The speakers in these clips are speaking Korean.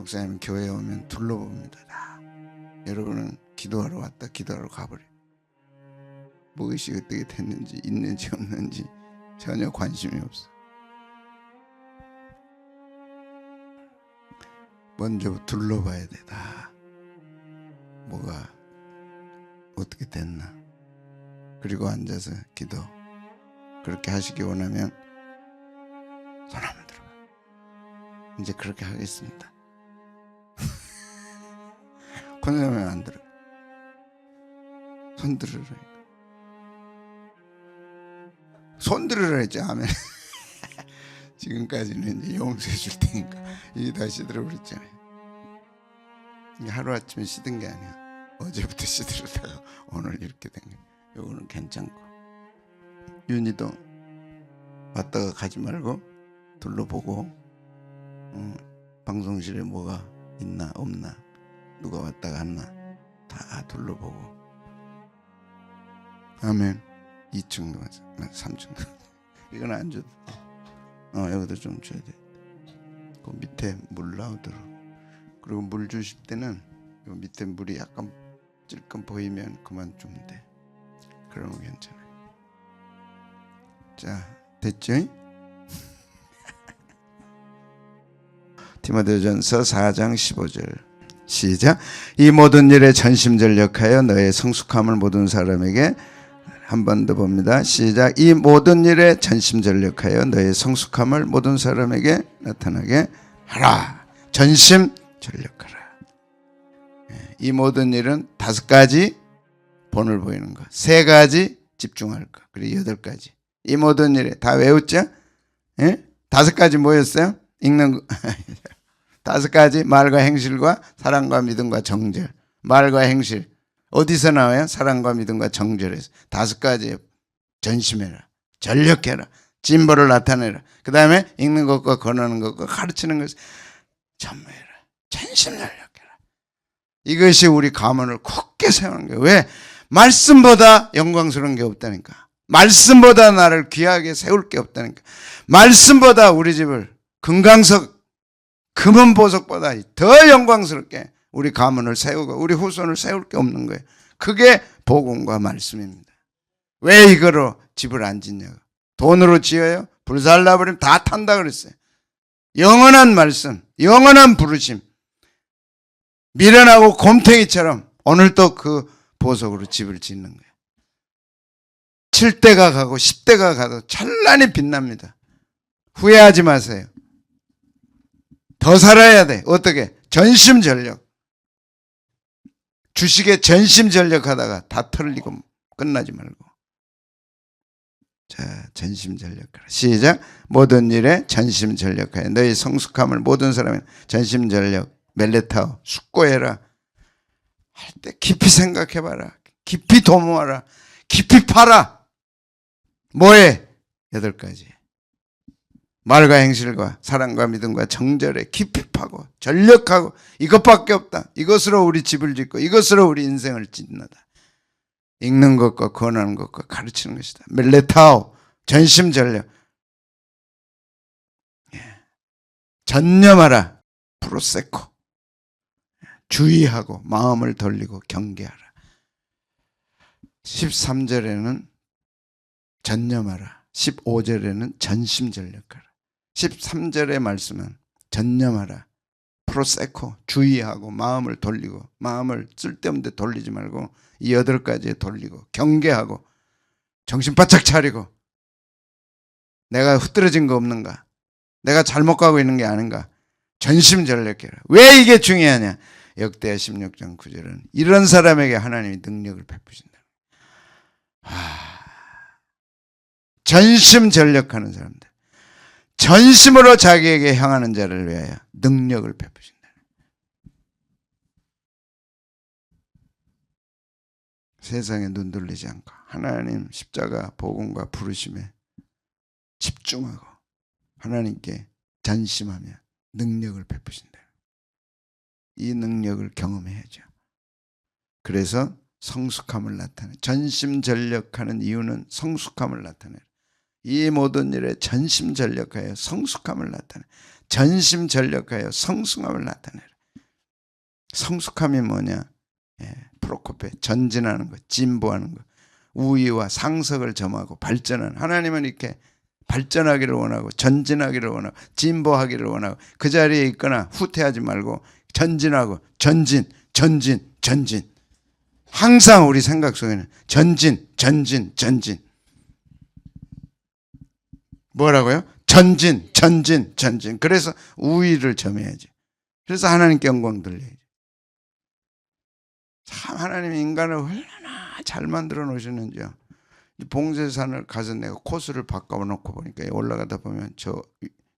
목사님 교회 오면 둘러봅니다. 다. 여러분은 기도하러 왔다 기도하러 가버려. 무엇이 어떻게 됐는지 있는지 없는지 전혀 관심이 없어. 먼저 둘러봐야 돼 다. 뭐가 어떻게 됐나. 그리고 앉아서 기도. 그렇게 하시기 원하면 손 한번 들어봐. 이제 그렇게 하겠습니다. 권하면 안 들어. 손 들으라. 손 들으라 했지 아멘. 지금까지는 이제 용서해 줄 테니까 이제 다시 들어 그랬잖아요. 이게 하루 아침에 시든 게 아니야. 어제부터 시들었다가 오늘 이렇게 된 거야. 요거는 괜찮고 윤희도 왔다가 가지 말고 둘러보고 어, 방송실에 뭐가 있나 없나 누가 왔다 갔나 다 둘러보고. 아멘. 2층도 가자 3층도. 이건 안 줘도 돼. 어 여기도 좀 줘야 돼 그 밑에 물 나오도록. 그리고 물 주실 때는 요 밑에 물이 약간 찔끔 보이면 그만 주면 돼. 그러면 괜찮아요. 자 됐죠? 디모데전서 4장 15절 시작 이 모든 일에 전심전력하여 너의 성숙함을 모든 사람에게 한 번 더 봅니다 시작 이 모든 일에 전심전력하여 너의 성숙함을 모든 사람에게 나타나게 하라 전심전력하라 예, 이 모든 일은 다섯 가지 본을 보이는 것, 세 가지 집중할 것, 그리고 여덟 가지. 이 모든 일에 다 외웠죠? 예? 다섯 가지 뭐였어요? 읽는 거. 다섯 가지 말과 행실과 사랑과 믿음과 정절. 말과 행실 어디서 나와요? 사랑과 믿음과 정절에서 다섯 가지 전심해라, 전력해라, 진보를 나타내라. 그 다음에 읽는 것과 권하는 것과 가르치는 것을 전무해라, 전심 전력해라. 이것이 우리 가문을 굳게 세우는 거예요. 왜? 말씀보다 영광스러운 게 없다니까. 말씀보다 나를 귀하게 세울 게 없다니까. 말씀보다 우리 집을 금강석, 금은 보석보다 더 영광스럽게 우리 가문을 세우고 우리 후손을 세울 게 없는 거예요. 그게 복음과 말씀입니다. 왜 이거로 집을 안 짓냐고. 돈으로 지어요? 불살라버리면 다 탄다 그랬어요. 영원한 말씀, 영원한 부르심. 미련하고 곰탱이처럼 오늘 또그 보석으로 집을 짓는 거예요. 7대가 가고 10대가 가도 찬란히 빛납니다. 후회하지 마세요. 더 살아야 돼. 어떻게? 전심전력. 주식에 전심전력 하다가 다 털리고 끝나지 말고. 자, 전심전력하라. 시작. 모든 일에 전심전력하여 너희 성숙함을 모든 사람에 전심전력 멜레타오 숙고해라. 할 때 깊이 생각해봐라. 깊이 도모하라. 깊이 파라. 뭐해? 여덟 가지. 말과 행실과 사랑과 믿음과 정절에 깊이 파고 전력하고 이것밖에 없다. 이것으로 우리 집을 짓고 이것으로 우리 인생을 짓는다. 읽는 것과 권하는 것과 가르치는 것이다. 멜레타오 전심전력. 예. 전념하라. 프로세코. 주의하고 마음을 돌리고 경계하라. 13절에는 전념하라. 15절에는 전심전력하라. 13절의 말씀은 전념하라. 프로세코 주의하고 마음을 돌리고 마음을 쓸데없는 데 돌리지 말고 이 여덟 가지에 돌리고 경계하고 정신 바짝 차리고 내가 흐트러진 거 없는가? 내가 잘못 가고 있는 게 아닌가? 전심전력해라. 왜 이게 중요하냐? 역대 16장 9절은 이런 사람에게 하나님이 능력을 베푸신다. 아, 전심전력하는 사람들. 전심으로 자기에게 향하는 자를 위하여 능력을 베푸신다. 세상에 눈 돌리지 않고 하나님 십자가 복음과 부르심에 집중하고 하나님께 전심하며 능력을 베푸신다. 이 능력을 경험해야죠. 그래서 성숙함을 나타내. 전심전력하는 이유는 성숙함을 나타내. 이 모든 일에 전심전력하여 성숙함을 나타내. 전심전력하여 성숙함을 나타내라. 성숙함이 뭐냐? 예, 프로코페 전진하는 것, 진보하는 것, 우위와 상석을 점하고 발전하는 하나님은 이렇게 발전하기를 원하고 전진하기를 원하고 진보하기를 원하고 그 자리에 있거나 후퇴하지 말고 전진하고 전진, 전진, 전진. 항상 우리 생각 속에는 전진, 전진, 전진. 뭐라고요? 전진, 전진, 전진. 그래서 우위를 점해야지. 그래서 하나님께 영광 돌려야지. 참 하나님 인간을 얼마나 잘 만들어 놓으셨는지요. 이 봉제산을 가서 내가 코스를 바꿔 놓고 보니까 올라가다 보면 저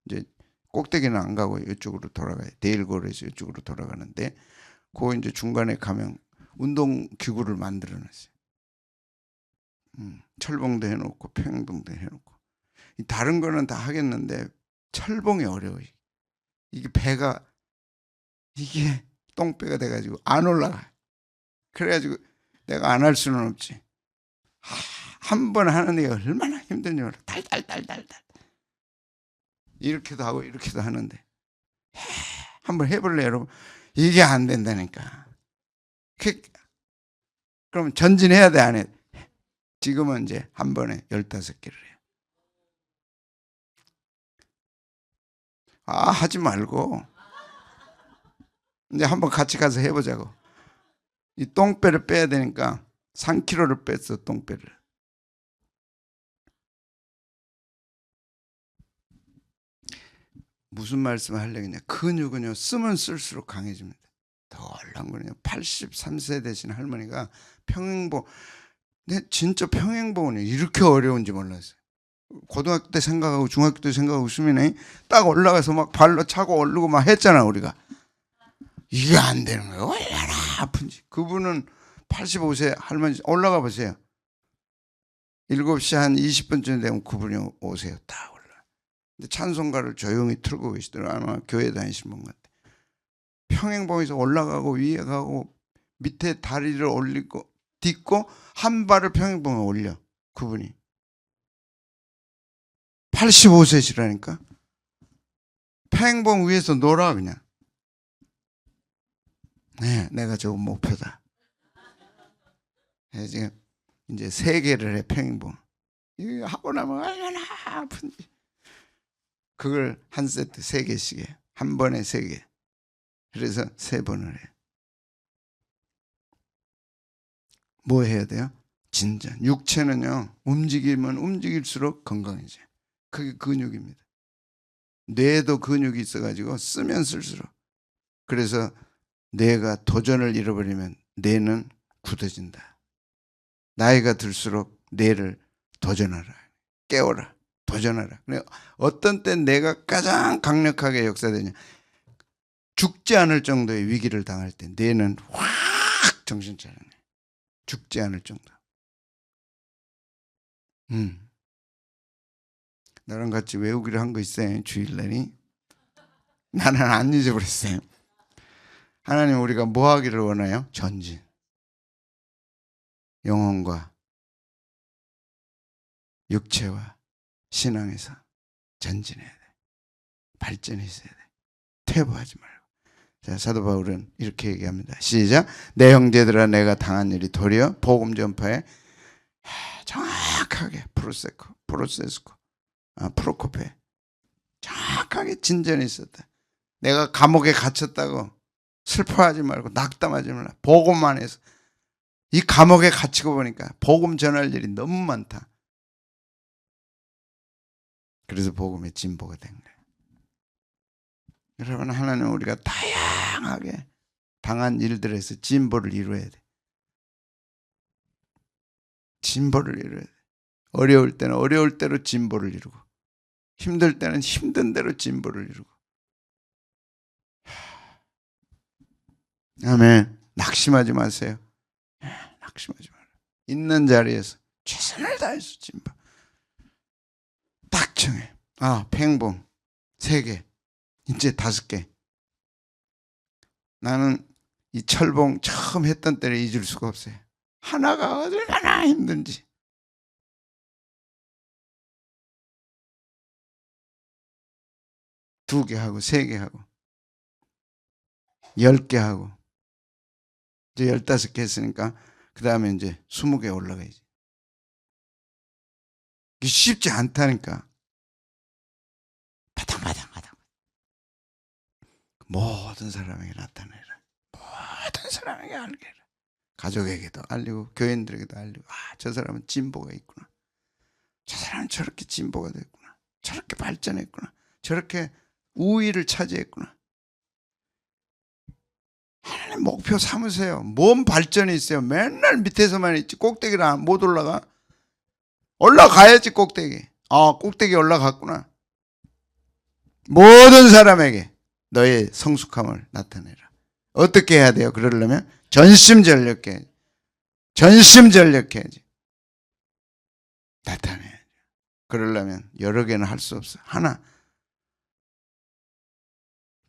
이제 꼭대기는 안 가고 이쪽으로 돌아가요. 데일골에서 이쪽으로 돌아가는데 그 이제 중간에 가면 운동 기구를 만들어 놨어요. 음, 철봉도 해놓고 평행봉도 해놓고 이 다른 거는 다 하겠는데 철봉이 어려워요. 이게 배가 이게 똥배가 돼가지고 안 올라가. 그래가지고 내가 안 할 수는 없지. 한 번 하는 게 얼마나 힘든지 몰라. 달달달달달. 이렇게도 하고 이렇게도 하는데 한번 해볼래 여러분? 이게 안 된다니까. 그, 그럼 전진해야 돼 안 해? 지금은 이제 한 번에 열다섯 개를 해요. 아 하지 말고 이제 한번 같이 가서 해보자고. 이 똥배를 빼야 되니까 3kg를 뺐어 똥배를. 무슨 말씀을 하려겠냐? 근육은요 쓰면 쓸수록 강해집니다. 덜렁거리냐? 83세 되신 할머니가 평행봉, 내 진짜 평행봉이 이렇게 어려운지 몰랐어요. 고등학교 때 생각하고 중학교 때 생각하고 수민이 딱 올라가서 막 발로 차고 오르고 막 했잖아 우리가. 이게 안 되는 거예요. 얼마나 아픈지. 그분은 85세 할머니 올라가 보세요. 7시 한 20분쯤 되면 그분이 오세요. 다 올라. 근데 찬송가를 조용히 틀고 계시더라고요. 아마 교회 다니신 분 같아. 평행봉에서 올라가고 위에 가고 밑에 다리를 올리고 딛고 한 발을 평행봉에 올려. 그분이. 85세시라니까. 평행봉 위에서 놀아 그냥. 네, 내가 좋은 목표다. 네, 지금 이제 세 개를 해 평행봉. 이거 하고 나면 얼마나 아픈지. 그걸 한 세트 세 개씩 해. 한 번에 세 개. 그래서 세 번을 해. 뭐 해야 돼요? 진전. 육체는요, 움직이면 움직일수록 건강해져요. 그게 근육입니다. 뇌도 근육이 있어가지고 쓰면 쓸수록. 그래서 뇌가 도전을 잃어버리면 뇌는 굳어진다. 나이가 들수록 뇌를 도전하라. 깨워라. 도전하라. 어떤 때 내가 가장 강력하게 역사되냐. 죽지 않을 정도의 위기를 당할 때 뇌는 확 정신 차려내. 죽지 않을 정도. 음. 나랑 같이 외우기로 한 거 있어요. 주일날이. 나는 안 잊어버렸어요. 하나님 우리가 뭐 하기를 원해요? 전진. 영혼과 육체와 신앙에서 전진해야 돼. 발전했어야 돼. 퇴보하지 말고. 자, 사도 바울은 이렇게 얘기합니다. 시작. 내 형제들아 내가 당한 일이 도리어 복음 전파에 정확하게 프로세코, 프로세스코, 아, 프로코페 정확하게 진전이 있었다. 내가 감옥에 갇혔다고 슬퍼하지 말고 낙담하지 말라. 복음만 해서 이 감옥에 갇히고 보니까 복음 전할 일이 너무 많다. 그래서 복음의 진보가 된 거예요. 여러분 하나님 우리가 다양하게 당한 일들에서 진보를 이루어야 돼. 진보를 이루어야 돼. 어려울 때는 어려울 대로 진보를 이루고 힘들 때는 힘든 대로 진보를 이루고 아멘. 낙심하지 마세요. 예, 낙심하지 마라. 있는 자리에서 최선을 다해서 진보. 딱 정해. 아, 팽봉 세 개. 이제 다섯 개. 나는 이 철봉 처음 했던 때를 잊을 수가 없어요. 하나가 얼마나 힘든지. 두 개 하고 세 개 하고 열 개 하고 이제 열다섯 개 했으니까 그 다음에 이제 스무 개 올라가야지. 이게 쉽지 않다니까. 바탕바탕 바탕. 모든 사람에게 나타내라. 모든 사람에게 알게 해라. 가족에게도 알리고 교인들에게도 알리고 아, 저 사람은 진보가 있구나. 저 사람은 저렇게 진보가 됐구나. 저렇게 발전했구나. 저렇게 우위를 차지했구나. 하나님 목표 삼으세요. 뭔 발전이 있어요? 맨날 밑에서만 있지. 꼭대기를 안- 못 올라가. 올라가야지 꼭대기. 아, 꼭대기 올라갔구나. 모든 사람에게 너의 성숙함을 나타내라. 어떻게 해야 돼요? 그러려면 전심전력해. 전심전력해야지. 나타내야지. 그러려면 여러 개는 할 수 없어. 하나.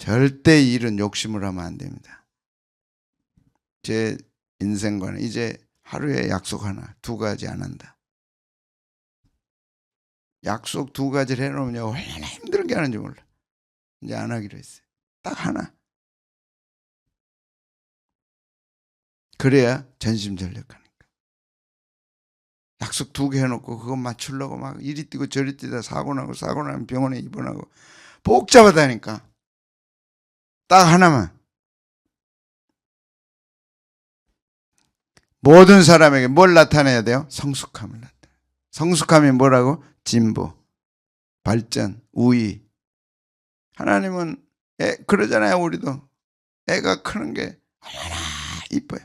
절대 일은 욕심을 하면 안 됩니다. 제 인생과는 이제 하루에 약속 하나, 두 가지 안 한다. 약속 두 가지를 해놓으면 얼마나 힘들게 하는지 몰라. 이제 안 하기로 했어요. 딱 하나. 그래야 전심전력하니까. 약속 두 개 해놓고 그거 맞추려고 막 이리 뛰고 저리 뛰다 사고 나고 사고 나면 병원에 입원하고 복잡하다니까. 딱 하나만. 모든 사람에게 뭘 나타내야 돼요? 성숙함을 나타내. 성숙함이 뭐라고? 진보, 발전, 우위. 하나님은 애, 그러잖아요, 우리도. 애가 크는 게 얼마나 이뻐요.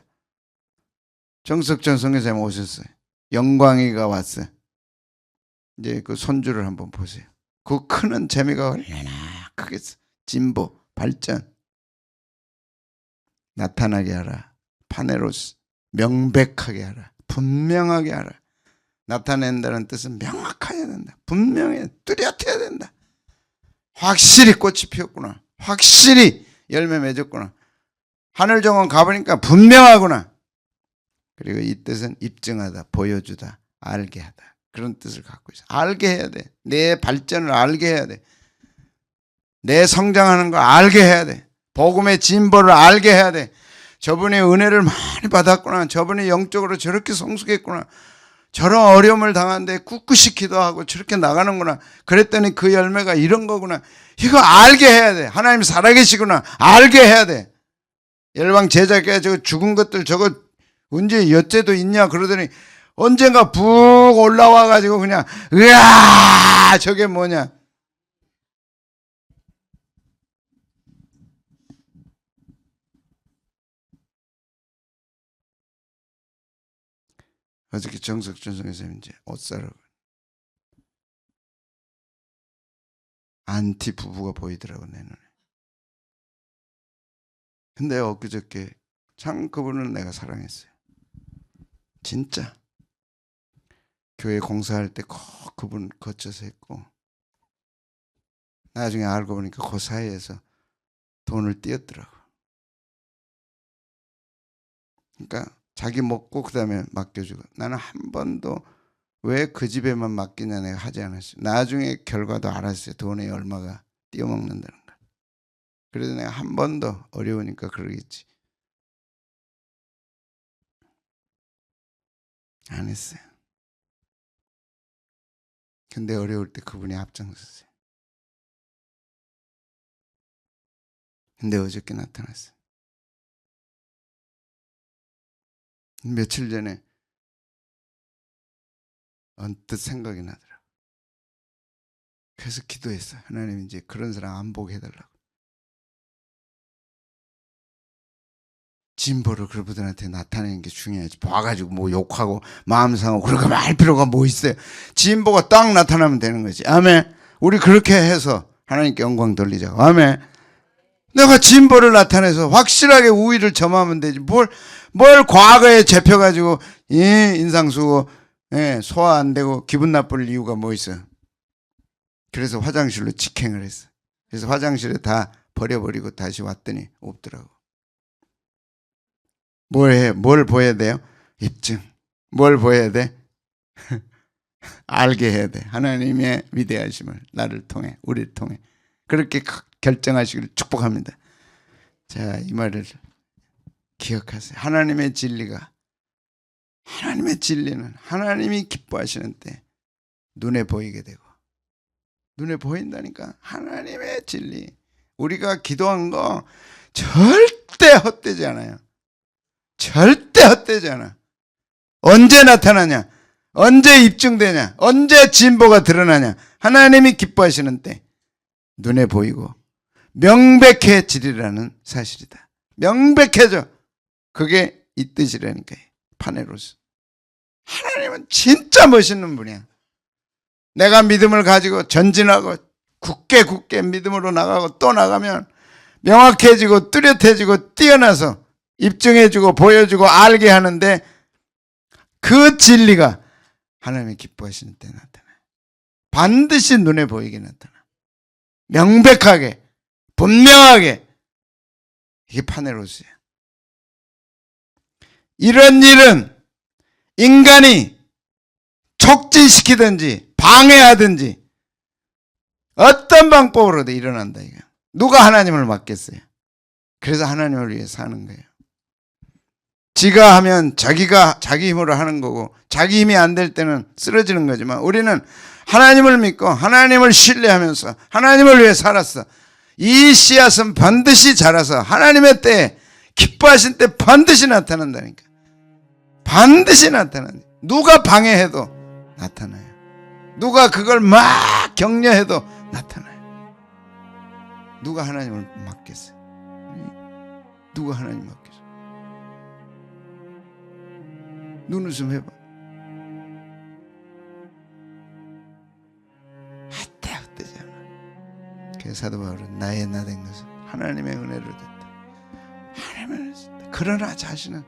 정석전 성교사님 오셨어요. 영광이가 왔어요. 이제 그 손주를 한번 보세요. 그 크는 재미가 얼마나 크겠어. 진보, 발전. 나타나게 하라. 파네로스. 명백하게 하라. 분명하게 하라. 나타낸다는 뜻은 명확해야 된다. 분명해. 뚜렷해야 된다. 확실히 꽃이 피었구나. 확실히 열매 맺었구나. 하늘 정원 가보니까 분명하구나. 그리고 이 뜻은 입증하다, 보여주다, 알게 하다. 그런 뜻을 갖고 있어. 알게 해야 돼. 내 발전을 알게 해야 돼. 내 성장하는 걸 알게 해야 돼. 복음의 진보를 알게 해야 돼. 저분이 은혜를 많이 받았구나. 저분이 영적으로 저렇게 성숙했구나. 저런 어려움을 당하는데 꿋꿋이 기도하고 저렇게 나가는구나. 그랬더니 그 열매가 이런 거구나. 이거 알게 해야 돼. 하나님 살아계시구나. 알게 해야 돼. 열방 제자께 저 죽은 것들 저거 언제 여째도 있냐 그러더니 언젠가 북 올라와 가지고 그냥 으아 저게 뭐냐 어저께 정석준 선생님 이제 옷 사러 안티 부부가 보이더라고 내 눈에. 근데 엊그저께 참 그분을 내가 사랑했어요. 진짜. 교회 공사할 때 꼭 그분 거쳐서 했고 나중에 알고 보니까 그 사이에서 돈을 띄었더라고. 그러니까 자기 먹고 그 다음에 맡겨주고 나는 한 번도 왜 그 집에만 맡기냐 내가 하지 않았어요. 나중에 결과도 알았어요. 돈에 얼마가 띄어먹는다는 걸. 그래도 내가 한 번도 어려우니까 그러겠지. 안 했어요. 근데 어려울 때 그분이 앞장섰어요. 근데 어저께 나타났어요. 며칠 전에 언뜻 생각이 나더라. 그래서 기도했어. 하나님 이제 그런 사람 안 보게 해달라고. 진보를 그분들한테 나타내는 게 중요하지. 봐가지고 뭐 욕하고 마음 상하고 그렇게 말 필요가 뭐 있어요. 진보가 딱 나타나면 되는 거지. 아멘. 우리 그렇게 해서 하나님께 영광 돌리자고. 아멘. 내가 진보를 나타내서 확실하게 우위를 점하면 되지. 뭘, 뭘 과거에 잡혀가지고, 예, 인상수고, 예, 소화 안 되고 기분 나쁠 이유가 뭐 있어. 그래서 화장실로 직행을 했어. 그래서 화장실에 다 버려버리고 다시 왔더니 없더라고. 뭘 해? 뭘 보여야 돼요? 입증. 뭘 보여야 돼? 알게 해야 돼. 하나님의 위대하심을 나를 통해, 우리를 통해. 그렇게 크- 결정하시기를 축복합니다. 자, 이 말을 기억하세요. 하나님의 진리가 하나님의 진리는 하나님이 기뻐하시는 때 눈에 보이게 되고 눈에 보인다니까 하나님의 진리 우리가 기도한 거 절대 헛되지 않아요. 절대 헛되지 않아. 언제 나타나냐? 언제 입증되냐? 언제 진보가 드러나냐? 하나님이 기뻐하시는 때 눈에 보이고 명백해지리라는 사실이다. 명백해져. 그게 이 뜻이라니까요. 파네로스. 하나님은 진짜 멋있는 분이야. 내가 믿음을 가지고 전진하고 굳게 굳게 믿음으로 나가고 또 나가면 명확해지고 뚜렷해지고 뛰어나서 입증해주고 보여주고 알게 하는데 그 진리가 하나님이 기뻐하시는 때 나타나요. 반드시 눈에 보이게 나타나. 명백하게, 분명하게. 이게 파네로스야. 이런 일은 인간이 촉진시키든지 방해하든지 어떤 방법으로도 일어난다 이거. 누가 하나님을 맡겠어요? 그래서 하나님을 위해 사는 거예요. 지가 하면 자기가 자기 힘으로 하는 거고 자기 힘이 안 될 때는 쓰러지는 거지만 우리는 하나님을 믿고 하나님을 신뢰하면서 하나님을 위해 살았어. 이 씨앗은 반드시 자라서 하나님의 때에 기뻐하신 때 반드시 나타난다니까. 반드시 나타난다. 누가 방해해도 나타나요. 누가 그걸 막 격려해도 나타나요. 누가 하나님을 맡겠어요? 누가 하나님 맡겠어요? 눈웃음 해봐. 헛되지 않아. 그래서 사도 바울은 나의 나 된 것은 하나님의 은혜를 됐다. 하나님의 은혜를 됐다. 그러나 자신은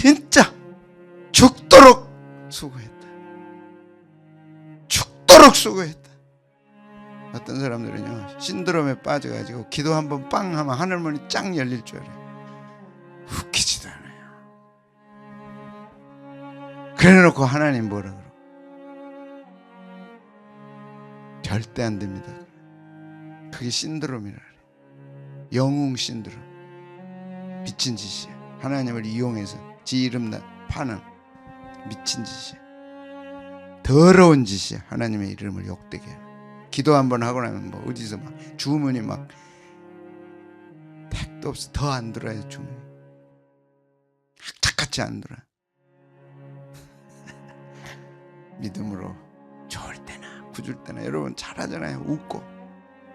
진짜 죽도록 수고했다. 죽도록 수고했다. 어떤 사람들은요 신드롬에 빠져가지고 기도 한번 빵 하면 하늘문이 쫙 열릴 줄 알아요. 웃기지도 않아요. 그래놓고 하나님 뭐라 그러고 절대 안 됩니다. 그게 신드롬이라 그래. 영웅 신드롬. 미친 짓이야. 하나님을 이용해서 지 이름 나 파는 미친 짓이야. 더러운 짓이야. 하나님의 이름을 욕되게. 기도 한번 하고 나면 뭐 어디서 막 주문이 막 택도 없어 더 안 들어요 주문이. 악착같이 안 들어. 믿음으로 좋을 때나 굳을 때나 여러분 잘하잖아요. 웃고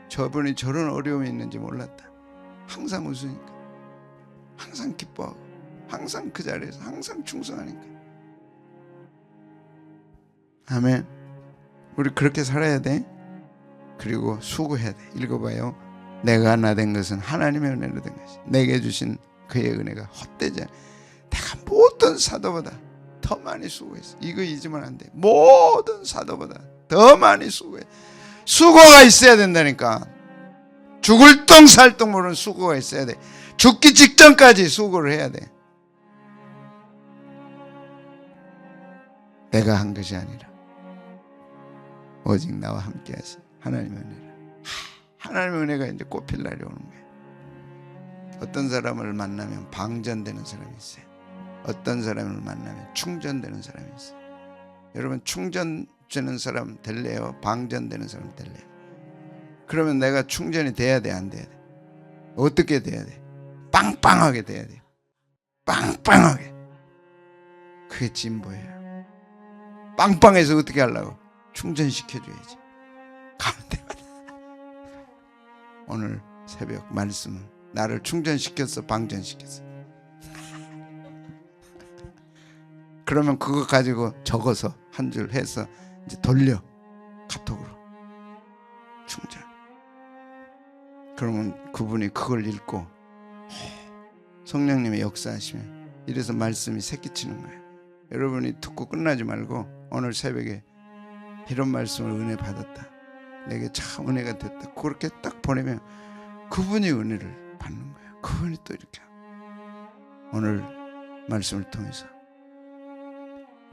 저분이 저런 어려움이 있는지 몰랐다. 항상 웃으니까 항상 기뻐하고 항상 그 자리에서 항상 충성하니까 아멘. 우리 그렇게 살아야 돼. 그리고 수고해야 돼. 읽어봐요. 내가 나된 것은 하나님의 은혜로 된 것이. 내게 주신 그의 은혜가 헛되지 않아. 내가 모든 사도보다 더 많이 수고했어. 이거 잊으면 안 돼. 모든 사도보다 더 많이 수고해. 수고가 있어야 된다니까. 죽을 똥살똥 모르는 수고가 있어야 돼. 죽기 직전까지 수고를 해야 돼. 내가 한 것이 아니라 오직 나와 함께 하신 하나님의 은혜라. 하, 하나님의 은혜가 이제 꽃필 날이 오는 거예요. 어떤 사람을 만나면 방전되는 사람이 있어요. 어떤 사람을 만나면 충전되는 사람이 있어요. 여러분 충전되는 사람 될래요? 방전되는 사람 될래요? 그러면 내가 충전이 돼야 돼, 안 돼야 돼? 어떻게 돼야 돼? 빵빵하게 돼야 돼. 빵빵하게. 그게 진보예요. 빵빵해서 어떻게 하려고? 충전시켜줘야지. 가는 데마다. 오늘 새벽 말씀은 나를 충전시켰어, 방전시켰어. 그러면 그거 가지고 적어서 한 줄 해서 이제 돌려 카톡으로 충전. 그러면 그분이 그걸 읽고 성령님의 역사하시면 이래서 말씀이 새끼치는 거예요. 여러분이 듣고 끝나지 말고 오늘 새벽에 이런 말씀을 은혜 받았다. 내게 참 은혜가 됐다. 그렇게 딱 보내면 그분이 은혜를 받는 거야. 그분이 또 이렇게 오늘 말씀을 통해서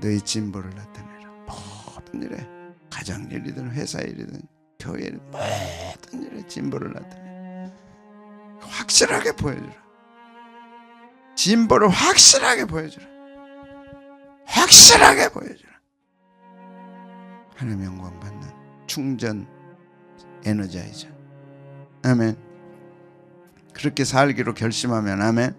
너희 진보를 나타내라. 모든 일에 가정 일이든 회사 일이든 교회 모든 일에 진보를 나타내 확실하게 보여주라 진보를 확실하게 보여주라 확실하게 보여주라 하나님 영광 받는 충전 에너자이저 아멘. 그렇게 살기로 결심하면 아멘